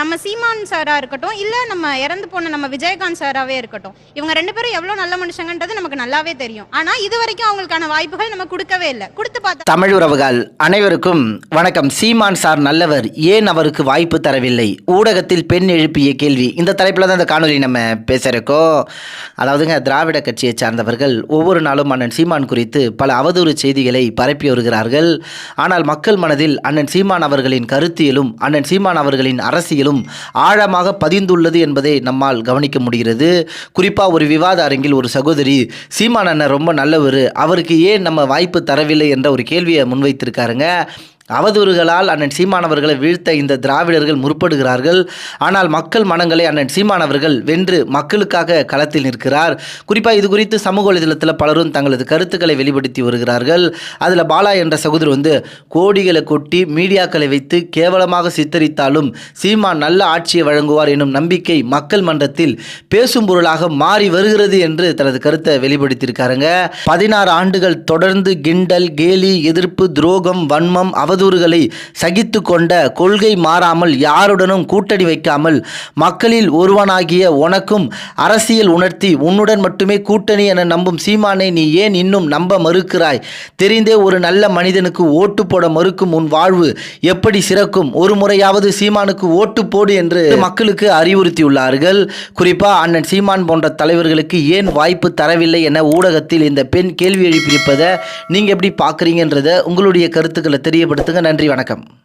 நம்ம சீமான் சாராக இருக்கட்டும் இல்லை நம்ம இறந்து போன நம்ம விஜயகாந்த் சாராகவே இருக்கட்டும். இவங்க ரெண்டு பேரும் எவ்வளோ நல்ல மனுஷங்கன்றது நமக்கு நல்லாவே தெரியும். ஆனால் இது வரைக்கும் அவங்களுக்கான வாய்ப்புகள் நம்ம கொடுக்கவே இல்லை. கொடுத்து பார்த்தா தமிழ் உறவுகள் அனைவருக்கும் வணக்கம். சீமான் சார் நல்லவர். ஏன் அவருக்கு வாய்ப்பு தரவில்லை? ஊடகத்தில் பெண் எழுப்பிய கேள்வி. இந்த தலைப்பில் தான் இந்த காணொலி நம்ம பேசுகிறக்கோ அதாவதுங்க திராவிட கட்சியை சார்ந்தவர்கள் ஒவ்வொரு நாளும் அண்ணன் சீமான் குறித்து பல அவதூறு செய்திகளை பரப்பி வருகிறார்கள். ஆனால் மக்கள் மனதில் அண்ணன் சீமான் அவர்களின் கருத்தியலும் அண்ணன் சீமான் அவர்களின் அரசியலும் ஆழமாக பதிந்துள்ளது என்பதை நம்மால் கவனிக்க முடிகிறது. குறிப்பாக ஒரு விவாத அரங்கில் ஒரு சகோதரி சீமான் அண்ணன் ரொம்ப நல்லவர். அவருக்கு ஏன் நம்ம வாய்ப்பு தரவில்லை? என்ற ஒரு கேள்வியை முன்வைத்திருக்காருங்க. அவதூறுகளால் அண்ணன் சீமானவர்களை வீழ்த்த இந்த திராவிடர்கள் முற்படுகிறார்கள். ஆனால் மக்கள் மனங்களை அண்ணன் சீமானவர்கள் வென்று மக்களுக்காக களத்தில் நிற்கிறார். குறிப்பாக இது குறித்து சமூக வலைதளத்தில் பலரும் தங்களது கருத்துக்களை வெளிப்படுத்தி வருகிறார்கள். அதில் பாலா என்ற சகோதரர் வந்து கோடிகளை கொட்டி மீடியாக்களை வைத்து கேவலமாக சித்தரித்தாலும் சீமான் நல்ல ஆட்சியை வழங்குவார் எனும் நம்பிக்கை மக்கள் மன்றத்தில் பேசும் பொருளாக மாறி வருகிறது என்று தனது கருத்தை வெளிப்படுத்தியிருக்காருங்க. பதினாறு ஆண்டுகள் தொடர்ந்து கிண்டல் கேலி எதிர்ப்பு துரோகம் வன்மம் அவதூறுகளை சகித்து கொண்ட கொள்கை மாறாமல் யாருடனும் கூட்டணி வைக்காமல் மக்களில் ஒருவனாகிய உனக்கும் அரசியல் உணர்த்தி உன்னுடன் மட்டுமே கூட்டணி என நம்பும் சீமானை நீ ஏன் இன்னும் நம்ப மறுக்கிறாய்? தெரிந்தே ஒரு நல்ல மனிதனுக்கு ஓட்டு போட மறுக்கும் உன் வாழ்வு எப்படி சிறக்கும்? ஒரு முறையாவது சீமானுக்கு ஓட்டு போடு என்று மக்களுக்கு அறிவுறுத்தியுள்ளார்கள். குறிப்பாக அண்ணன் சீமான் போன்ற தலைவர்களுக்கு ஏன் வாய்ப்பு தரவில்லை என ஊடகத்தில் இந்த பெண் கேள்வி எழுப்பியிருப்பதை நீங்கள் எப்படி பார்க்குறீங்கன்றத உங்களுடைய கருத்துக்களை தெரியப்படுத்துங்க நன்றி வணக்கம்.